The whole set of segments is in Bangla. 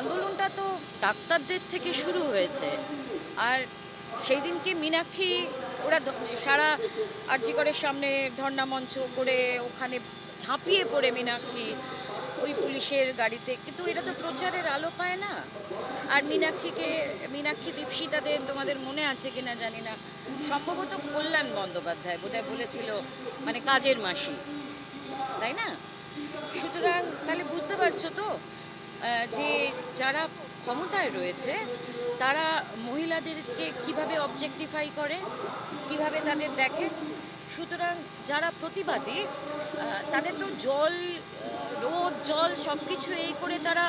আন্দোলনটা তো ডাক্তারদের থেকে শুরু হয়েছে। আর সেই দিনকে মীনাক্ষী, ওরা সারা আরজিকরের সামনে ধর্ণা মঞ্চ করে ওখানে ঝাঁপিয়ে পড়ে মীনাক্ষী ওই পুলিশের গাড়িতে। কিন্তু এটা তো প্রচারের আলো পায় না। আর মীনাক্ষীকে, মীনাক্ষী দীপশিতাদের তোমাদের মনে আছে কিনা জানি না। সম্ভবত কল্যাণ বন্দ্যোপাধ্যায় বোধহয় বলেছিল মানে কাজের মাসি। তাই না? সুতরাং তাহলে বুঝতে পারছ তো? যে যারা ক্ষমতায় রয়েছে, তারা মহিলাদেরকে কীভাবে অবজেক্টিফাই করে, কীভাবে তাদের দেখে? সুতরাং যারা প্রতিবাদী তাদের তো জল রোদ, জল সব কিছু এই করে তারা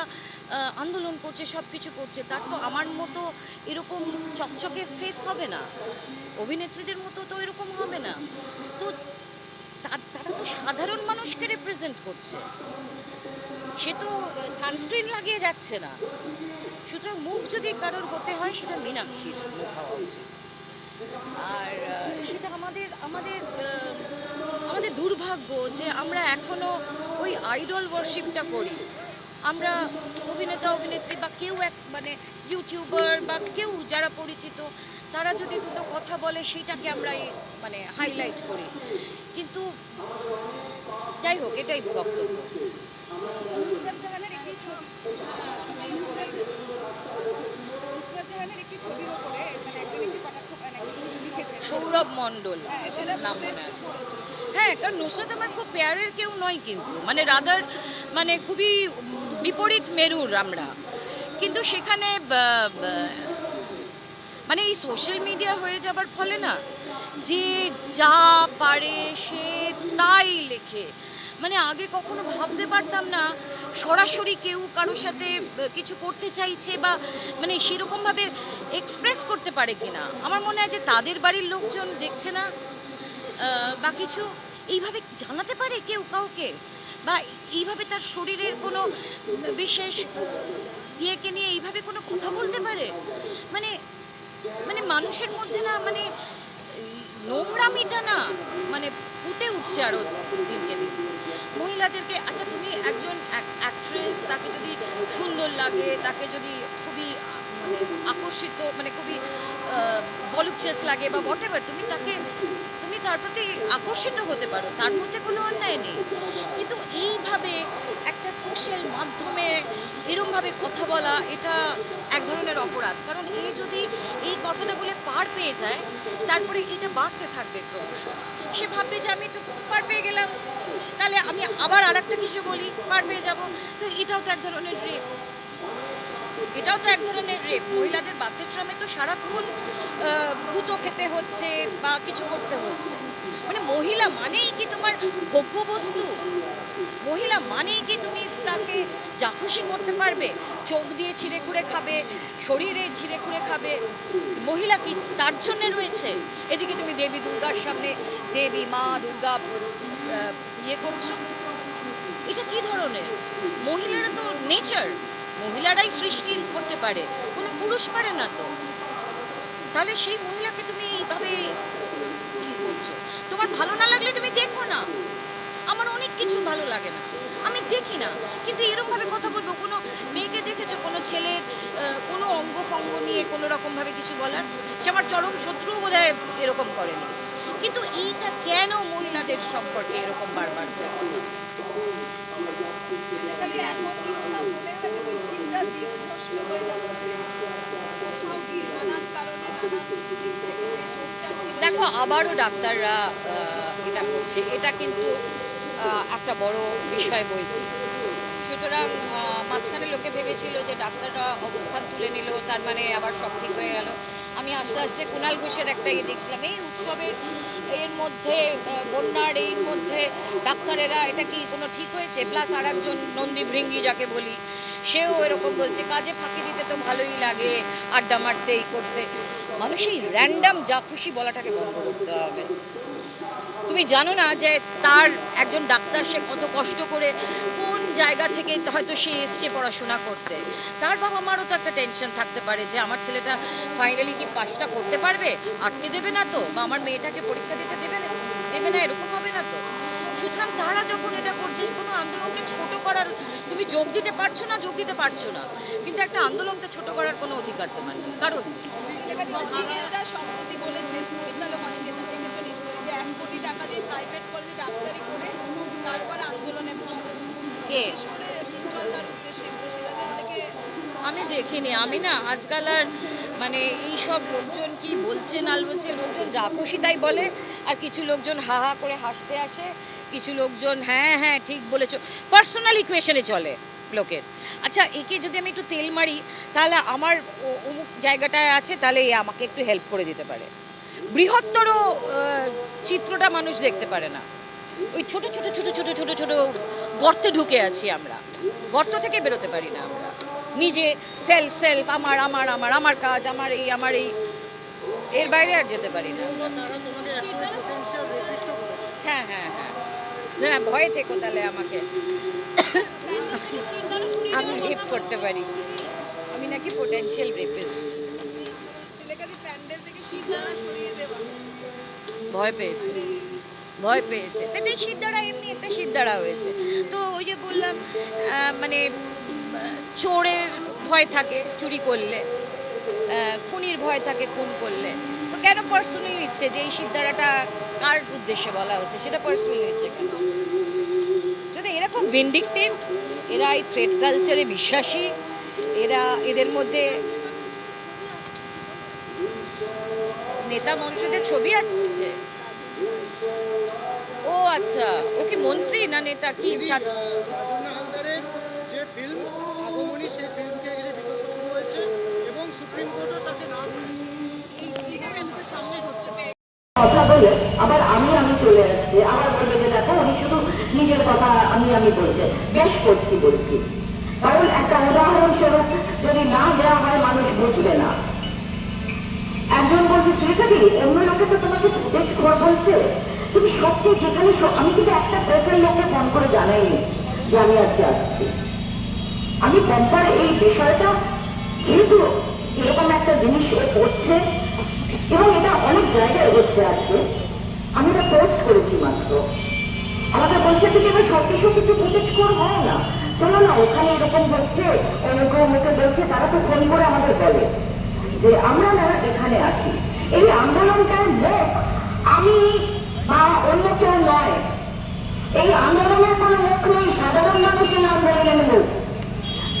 আন্দোলন করছে সব কিছু করছে। তার তো আমার মতো এরকম চকচকে ফেস হবে না। অভিনেত্রীদের মতো তো এরকম হবে না। তো তারা তো সাধারণ মানুষকে রিপ্রেজেন্ট করছে। সে তো সানস্ক্রিন লাগিয়ে যাচ্ছে না। সুতরাং মুখ যদি কারোর হতে হয়, সেটা মীনাক্ষীর মুখ হওয়া উচিত। আর সেটা আমাদের আমাদের আমাদের দুর্ভাগ্য যে আমরা এখনও ওই আইডল ওয়ার্শিপটা করি। আমরা অভিনেতা, অভিনেত্রী বা কেউ এক মানে ইউটিউবার বা কেউ যারা পরিচিত, তারা যদি দুটো কথা বলে সেইটাকে আমরা মানে হাইলাইট করি। কিন্তু যাই হোক, এটাই বক্তব্য নুসরাত জাহানের একটি ছবি আহ, নুসরাত নুসরাত জাহানের একটি ছবির ওপরে মানে একজন একটি কটাক্ষ মানে একটি জিনিস লিখেছে সৌরভ মণ্ডল নাম মনে আছে। হ্যাঁ কারণ নুসরাত আমার খুব পেয়ারের কেউ নয় কিন্তু। মানে রাদার মানে খুবই বিপরীত মেরুর আমরা। কিন্তু সেখানে মানে এই সোশ্যাল মিডিয়া হয়ে যাবার ফলে না, যে যা পারে সে তাই লেখে। মানে আগে কখনো ভাবতে পারতাম না সরাসরি কেউ কারোর সাথে কিছু করতে চাইছে বা মানে সেরকমভাবে এক্সপ্রেস করতে পারে কিনা। আমার মনে হয় যে তাদের বাড়ির লোকজন দেখছে না বা কিছু এইভাবে জানাতে পারে কেউ কাউকে? বা এইভাবে তার শরীরের কোনো বিশেষ ইয়েকে নিয়ে এইভাবে কোনো কথা বলতে পারে? মানে মানে মানুষের মধ্যে না মানে নোংরামিটা না মানে ফুটে উঠছে আরও দিনকে দিন। মহিলাদেরকে আচ্ছা তুমি একজন অ্যাক্ট্রেস তাকে যদি সুন্দর লাগে, তাকে যদি খুবই মানে আকর্ষিত মানে খুবই ভলুপচাস লাগে বা হোয়াট তুমি তাকে, তুমি তার প্রতি আকর্ষিত হতে পারো, তার মধ্যে কোনো অন্যায় নেই। কিন্তু এইভাবে একটা সোশ্যাল মাধ্যমে এরমভাবে কথা বলা, এটা এক ধরনের অপরাধ। কারণ এ যদি এই কথাটা বলে পার পেয়ে যায়, তারপরে এটা বাড়তে থাকবে ক্রমশ। সে ভাববে যে আমি তো পার পেয়ে গেলাম। তাহলে আমি আবার আর একটা কিছু বলি, পার পেয়ে যাব। তো এটাও তো এক ধরনের রেপ এটাও তো এক ধরনের রেপ মহিলাদের বাসের ট্রামে তো সারাক্ষণ ভূত খেতে হচ্ছে বা কিছু করতে হচ্ছে। মানে মহিলা মানেই কি তোমার ভোগ্য বস্তু মহিলা মানেই কি তুমি তাকে যা খুশি করতে পারবে? চোখ দিয়ে ছিঁড়ে খুঁড়ে খাবে, শরীরে ছিঁড়ে খুঁড়ে খাবে। মহিলা কি তার জন্য রয়েছে? এদিকে তুমি দেবী দুর্গার সামনে, দেবী, মা, দুর্গা ইয়ে করছ। এটা কি ধরনের? মহিলারা তো নেচার। মহিলারাই সৃষ্টি করতে পারে। কোনো পুরুষ পারে না তো। তাহলে সেই মহিলাকে তুমি এইভাবে কি করছ? তোমার ভালো না লাগলে তুমি দেখো না আমার অনেক কিছু ভালো লাগে না আমি দেখি না কিন্তু এরকম ভাবে কথা বলব কোনো মেয়েকে দেখেছ কোনো ছেলের আহ, কোনো ফঙ্গ নিয়ে কোনো রকম ভাবে কিছু বলার সে আমার চরম শত্রুও বোধ এরকম করেনি। কিন্তু এইটা কেন মহিলাদের সম্পর্কে এরকম বারবার দেখো আবারও ডাক্তাররা আহ, এটা করছে। এটা কিন্তু আহ, একটা বড় বিষয় বলছি সুতরাং মাঝখানে লোকে ভেবেছিল যে ডাক্তাররা অবস্থান তুলে নিল, তার মানে আবার সব ঠিক হয়ে গেল। আমি আস্তে আস্তে কুণাল ঘোষের একটা ইয়ে দেখছিলাম। এই উৎসবের, এর মধ্যে বন্যার, এর মধ্যে ডাক্তারেরা, এটা কি কোনো ঠিক হয়েছে? প্লাস আর একজন নন্দী ভৃঙ্গি যাকে বলি, সেও এরকম বলছে, কাজে ফাঁকি দিতে তো ভালোই লাগে, আড্ডা মারতে, এই করতে। মানুষ এই র্যান্ডাম যা খুশি বলাটাকে বন্ধ করতে হবে। তুমি জানো না যে তার একজন ডাক্তার সে কত কষ্ট করে জায়গা থেকে হয়তো সে এসছে পড়াশোনা করতে। তার বাবা মারও তো একটা টেনশন থাকতে পারে যে আমার ছেলেটা ফাইনালি কি পাশটা করতে পারবে? আটকে দেবে না তো? বা আমার মেয়েটাকে পরীক্ষা দিতে দেবে না? দেবে না? এরকম হবে না তো? সুতরাং তারা যখন এটা করছে কোনো আন্দোলনকে ছোট করার তুমি যোগ দিতে পারছ না, যোগ দিতে পারছ না? কিন্তু একটা আন্দোলনকে ছোট করার কোনো অধিকার তোমার কারণ কে আমি দেখিনি। আমি না আজকাল আর মানে এই সব লোকজন কি বলছে না বলছে, লোকজন যা খুশি তাই বলে। আর কিছু লোকজন হা হা করে হাসতে আসে, কিছু লোকজন হ্যাঁ হ্যাঁ ঠিক বলেছ। পার্সোনাল ইকুয়েশনে চলে লোকের। আচ্ছা একে যদি আমি একটু তেল মারি, তাহলে আমার অমুক জায়গাটায় আছে, তাহলে এ আমাকে একটু হেল্প করে দিতে পারে। বৃহত্তর চিত্রটা মানুষ দেখতে পারে না। ওই ছোট ছোট ছোট ছোট ছোট ছোট গর্তে ঢুকে আছি আমরা। গর্ত থেকে বেরোতে পারি না আমরা। নিজে সেলফ সেলফ আমার আমার আমার আমার কাজ আমার এই আমার এই এর বাইরে আর যেতে পারি না। হ্যাঁ হ্যাঁ হ্যাঁ। না ভয়ে থেকো তাহলে আমাকে। আমি রেপ করতে পারি। আমি নাকি পোটেনশিয়াল রেপিস্ট ভয় পেয়েছে। ভয় পেয়েছে। এটা সিদ্ধারা এমনি একটা সিদ্ধারা হয়েছে। তো ওই যে বললাম মানে চোরের ভয় থাকে চুরি করলে খুনির ভয় থাকে খুন করলে। তো কেন পার্সোনালি নিচ্ছে যে এই সিদ্ধারাটা কার উদ্দেশ্যে বলা হচ্ছে? সেটা পার্সোনালি নিচ্ছে কেন? যদি এরা খুব ভিন্ডিকটিভ এরা এই থ্রেড কালচারে বিশ্বাসী, এরা এদের মধ্যে নেতা মন্ত্রীদের ছবি আছে ও আচ্ছা ও কি মন্ত্রী না নেতা? কি ছাত্র? রাজন্না হালদারের যে ফিল্ম আগমনী সেই ফিল্মকে ঘিরে বিতর্ক শুরু হয়েছে এবং সুপ্রিম কোর্টও তাকে নাম কথা বলে আবার আমি আমি চলে আসছে। আবার বলবে যে দেখো উনি শুধু নিজের কথা আমি আমি বলছে। বেশ করছি বলছি। কারণ একটা উদাহরণস্বরূপ যদি না দেওয়া হয় মানুষ বুঝবে না। একজন বলছে শ্রীকাদি অন্য লোকে তো তোমাকে বলছে, তুমি সবচেয়ে যেখানে আমি কিন্তু একটা প্রেসের লোককে ফোন করে জানাইনি যে আমি আজকে আসছি। আমি পম্পার এই বিষয়টা, যেহেতু এরকম একটা জিনিস করছে, এবং এটা অনেক জায়গায় হচ্ছে আজকে, আমি এটা পোস্ট করেছি মাত্র। আমাকে বলছে, তুমি এবার সত্যি সত্যি একটু ফুটেজ হয় না? চলো না, ওখানে এরকম হচ্ছে অমুকে অমুকে বলছে, তারা তো ফোন করে আমাদের বলে যে, আমরা না এখানে আছি। এই আন্দোলনটার মুখ আমি বা অন্য কেউ নয়। এই আন্দোলনের কোনো মুখ নেই, সাধারণ মানুষের আন্দোলনের মুখ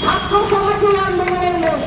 ছাত্র সমাজের আন্দোলনের মুখ